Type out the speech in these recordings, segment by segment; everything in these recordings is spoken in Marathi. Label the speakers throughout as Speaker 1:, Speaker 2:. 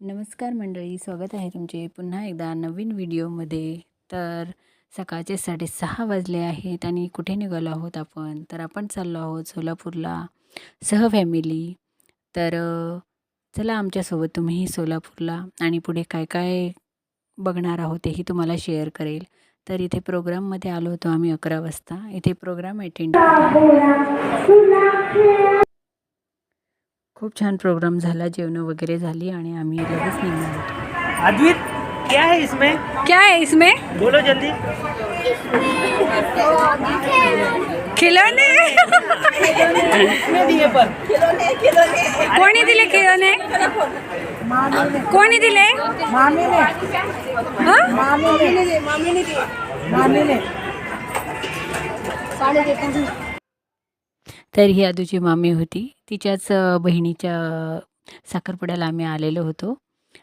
Speaker 1: नमस्कार मंडळी स्वागत आहे तुमचे पुन्हा एकदा नवीन व्हिडिओमध्ये. तर सकाळचे साडेसहा वाजले आहेत आणि कुठे निघालो आहोत आपण? तर आपण चाललो आहोत सोलापूरला सह फॅमिली तर चला आमच्यासोबत तुम्हीही सोलापूरला आणि पुढे काय काय बघणार आहोत तेही तुम्हाला शेअर करेल. तर इथे प्रोग्राममध्ये आलो होतो आम्ही अकरा वाजता. इथे प्रोग्राम अटेंड खूप छान प्रोग्राम झाला जेवणं वगैरे झाली आणि आम्ही लगेच निघालो
Speaker 2: अद्वित क्या है इसमें?
Speaker 3: क्या है इसमें?
Speaker 2: बोलो जल्दी.
Speaker 3: खिलौने.
Speaker 2: दिए पर
Speaker 3: कोणी दिले खिलौने? कोणी दिले? हं?
Speaker 4: मामीने मामीने.
Speaker 1: तर ही आदूची मामी होती. तिच्याच बहिणीच्या साखरपुड्याला आम्ही आलेलो होतो.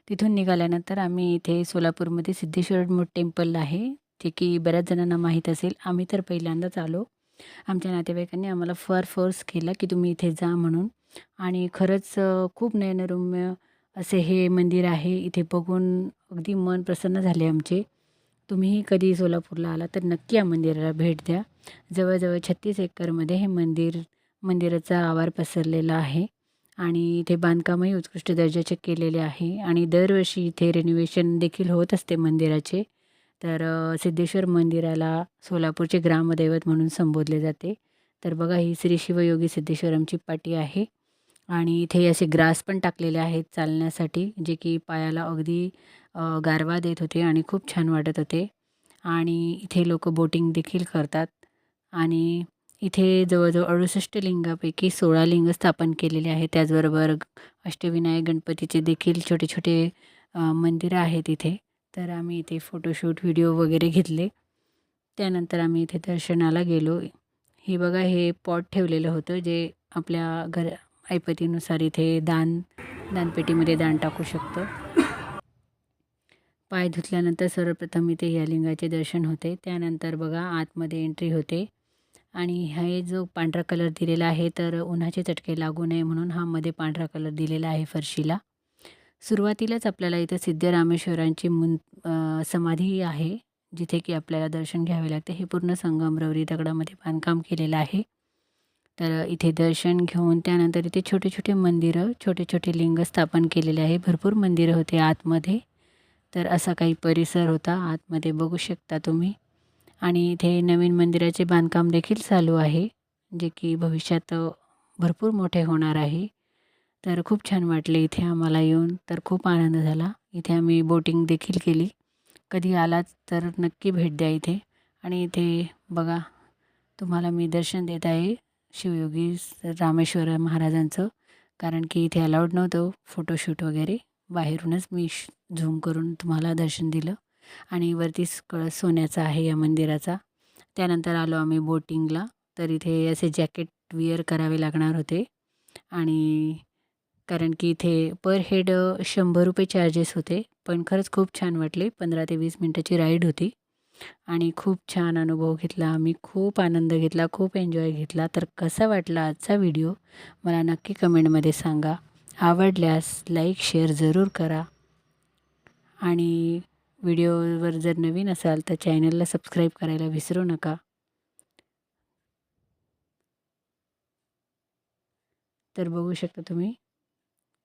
Speaker 1: तिथून निघाल्यानंतर आम्ही इथे सोलापूरमध्ये सिद्धेश्वर मोठ टेम्पल आहे जे की बऱ्याच जणांना माहीत असेल. आम्ही तर पहिल्यांदाच आलो. आमच्या नातेवाईकांनी आम्हाला फार फोर्स केला की तुम्ही इथे जा म्हणून. आणि खरंच खूप नयनरम्य असे हे मंदिर आहे. इथे बघून अगदी मन प्रसन्न झाले आमचे. तुम्हीही कधी सोलापूरला आला तर नक्की या मंदिराला भेट द्या. जवळजवळ छत्तीस एकरमध्ये हे मंदिर मंदिराचा आवार पसरलेला आहे आणि इथे बांधकामही उत्कृष्ट दर्जाचे केलेले आहे आणि दरवर्षी इथे रेनोव्हेशन देखील होत असते मंदिराचे. तर सिद्धेश्वर मंदिराला सोलापूरचे ग्रामदैवत म्हणून संबोधले जाते. तर बघा ही श्री शिवयोगी सिद्धेश्वरमची पाटी आहे आणि इथे असे ग्रास पण टाकलेले आहेत चालण्यासाठी जे की पायाला अगदी गारवा देत होते आणि खूप छान वाटत होते. आणि इथे लोक बोटिंग देखील करतात आणि इथे जवळजवळ अडुसष्ट लिंगापैकी सोळा लिंग स्थापन केलेले आहे त्याचबरोबर अष्टविनायक गणपतीचे देखील छोटे छोटे मंदिरं आहेत इथे. तर आम्ही इथे फोटोशूट व्हिडिओ वगैरे घेतले. त्यानंतर आम्ही इथे दर्शनाला गेलो. हे बघा हे पॉट ठेवलेलं होतं जे आपल्या घर ऐपतीनुसार इथे दान दानपेटीमध्ये दान टाकू शकतो. पाय धुतल्यानंतर सर्वप्रथम इथे या लिंगाचे दर्शन होते. त्यानंतर बघा आतमध्ये एंट्री होते. आणि हे जो पांढरा कलर दिलेला आहे तर उन्हाचे चटके लागू नये म्हणून हा मध्ये पांढरा कलर दिलेला आहे फरशीला. सुरुवातीलाच आपल्याला इथं सिद्धरामेश्वरांची मुं समाधी आहे जिथे की आपल्याला दर्शन घ्यावे लागते. हे पूर्ण संगमरवरी दगडामध्ये बांधकाम केलेलं आहे. तर इथे दर्शन घेऊन त्यानंतर इथे छोटे छोटे मंदिरं छोटे छोटे लिंग स्थापन केलेले आहे. भरपूर मंदिरं होते आतमध्ये. तर असा काही परिसर होता आतमध्ये. बघू शकता तुम्ही. आणि इथे नवीन मंदिराचे बांधकाम देखील चालू आहे जे की भविष्यात भरपूर मोठे होणार आहे. तर खूप छान वाटले इथे आम्हाला येऊन. तर खूप आनंद झाला. इथे आम्ही बोटिंग देखील केली. कधी आलात तर नक्की भेट द्या इथे. आणि इथे बघा तुम्हाला मी दर्शन देत आहे शिवयोगी रामेश्वर महाराजांचं. कारण की इथे अलाउड नव्हतं फोटोशूट वगैरे. बाहेरूनच मी श झूम करून तुम्हाला दर्शन दिलं. आणि वरती कळस सोन्याचा आहे या मंदिराचा. त्यानंतर आलो आम्ही बोटिंगला. तर इथे असे जॅकेट विअर करावे लागणार होते. आणि कारण की इथे पर हेड शंभर रुपये चार्जेस होते. पण खरंच खूप छान वाटले. पंधरा ते वीस मिनटाची राईड होती. आणि खूप छान अनुभव घेतला आम्ही. खूप आनंद घेतला. खूप एन्जॉय घेतला. तर कसा वाटला आजचा व्हिडिओ मला नक्की कमेंटमध्ये सांगा. आवडल्यास लाईक शेअर जरूर करा. आणि व्हिडिओवर जर नवीन असाल तर चॅनलला सबस्क्राईब करायला विसरू नका. तर बघू शकता तुम्ही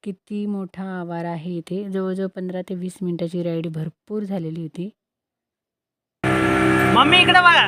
Speaker 1: किती मोठा आवार आहे इथे. जवळजवळ पंधरा ते वीस मिनटाची राईड भरपूर झालेली होती.
Speaker 2: मम्मी इकडे बघा.